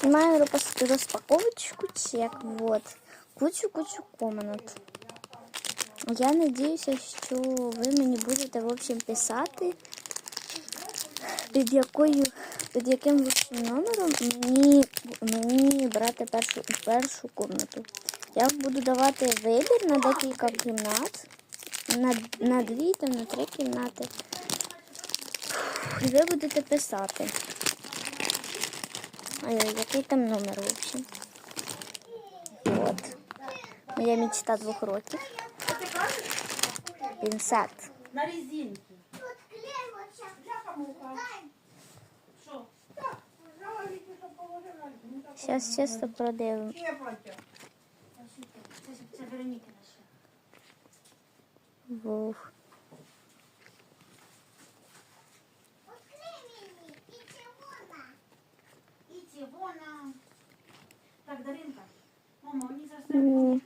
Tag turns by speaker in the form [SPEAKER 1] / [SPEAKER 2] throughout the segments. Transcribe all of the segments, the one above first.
[SPEAKER 1] Знімаємо розпас- розпаковочку чек. Вот. Кучу-кучу комнат. Я надіюся, що ви мені будете в общем писати, під якою, під яким в общем, номером мені, мені брати першу, першу комнату. Я буду давати вибір на декілька кімнат, на, на дві та на три кімнати. І ви будете писати. Який там номер, в общем. От. Моя мечта двох років. Пінсет.
[SPEAKER 2] На резинке. Що?
[SPEAKER 1] Зараз чисто продивимо. Вух.
[SPEAKER 2] Даринка. Мама, мені зараз треба.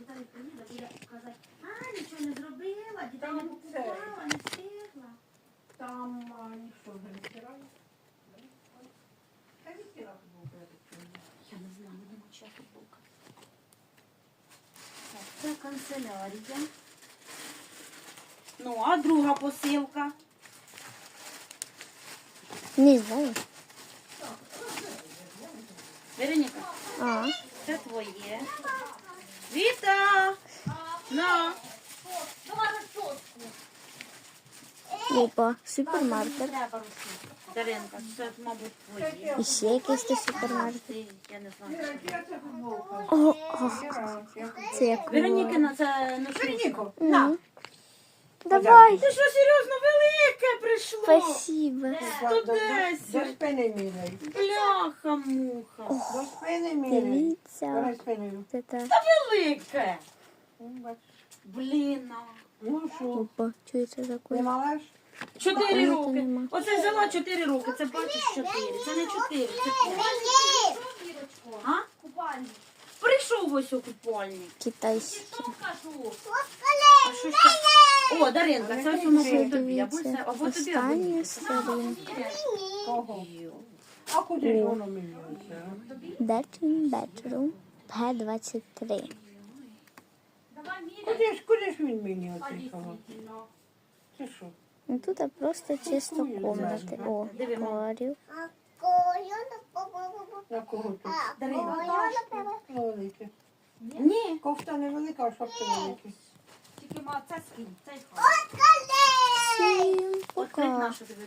[SPEAKER 2] Віталій приїде, буде казати, а, нічого не зробила, дітей не
[SPEAKER 3] Там
[SPEAKER 2] покупала, не встигла.
[SPEAKER 3] Там а, ніхто вже не. Та був
[SPEAKER 2] Я не знаю, не моча футболка. Так, це канцелярія. Ну, а друга посилка?
[SPEAKER 1] Не знаю.
[SPEAKER 2] Вероніка,
[SPEAKER 1] А,
[SPEAKER 2] це твоє. Віта! На!
[SPEAKER 1] опа, супермаркет.
[SPEAKER 2] Даринка, це, мабуть, твоє.
[SPEAKER 1] І ще якийсь то супермаркет.
[SPEAKER 2] Ти, я не знаю.
[SPEAKER 1] О, о, це як.
[SPEAKER 2] Веронікина, це.
[SPEAKER 3] Вероніко,
[SPEAKER 1] Мгм. Давай.
[SPEAKER 2] Ти що, серйозно, велике прийшло?
[SPEAKER 1] Спасибо.
[SPEAKER 3] До-
[SPEAKER 2] десять.
[SPEAKER 3] Спини міряй.
[SPEAKER 2] Бляха-муха.
[SPEAKER 3] До спини міряй.
[SPEAKER 1] Дивіться.
[SPEAKER 3] Давай спиною.
[SPEAKER 1] Це так.
[SPEAKER 2] Велике. Блін. а.
[SPEAKER 3] Ну що,
[SPEAKER 1] Опа, чується
[SPEAKER 3] не
[SPEAKER 1] такое.
[SPEAKER 3] малеш?
[SPEAKER 2] Чотири
[SPEAKER 1] Ні,
[SPEAKER 2] роки.
[SPEAKER 1] нема.
[SPEAKER 2] Оце взяла чотири роки. Це бачиш чотири. Це не чотири, це п'ять. А? Прийшов ось у купальник.
[SPEAKER 1] Китайський.
[SPEAKER 2] Що кажу? А що ще? О, Даринка, це ось воно тобі. Або це, або тобі, або
[SPEAKER 1] остання сторінка.
[SPEAKER 3] Кого? А куди ж воно міряється?
[SPEAKER 1] Bedroom, bedroom. П-23.
[SPEAKER 3] Куди ж, куди ж він мені халат? Це що?
[SPEAKER 1] Ну тут а просто чисто комнати. О, говорю.
[SPEAKER 3] На кого тут?
[SPEAKER 2] Даринка.
[SPEAKER 3] Велике.
[SPEAKER 2] Ні.
[SPEAKER 3] Кофта невелика, а шапка велика.
[SPEAKER 2] Скинь, цей хай.
[SPEAKER 1] Всім
[SPEAKER 2] Открить
[SPEAKER 1] пока.
[SPEAKER 2] нашу тобі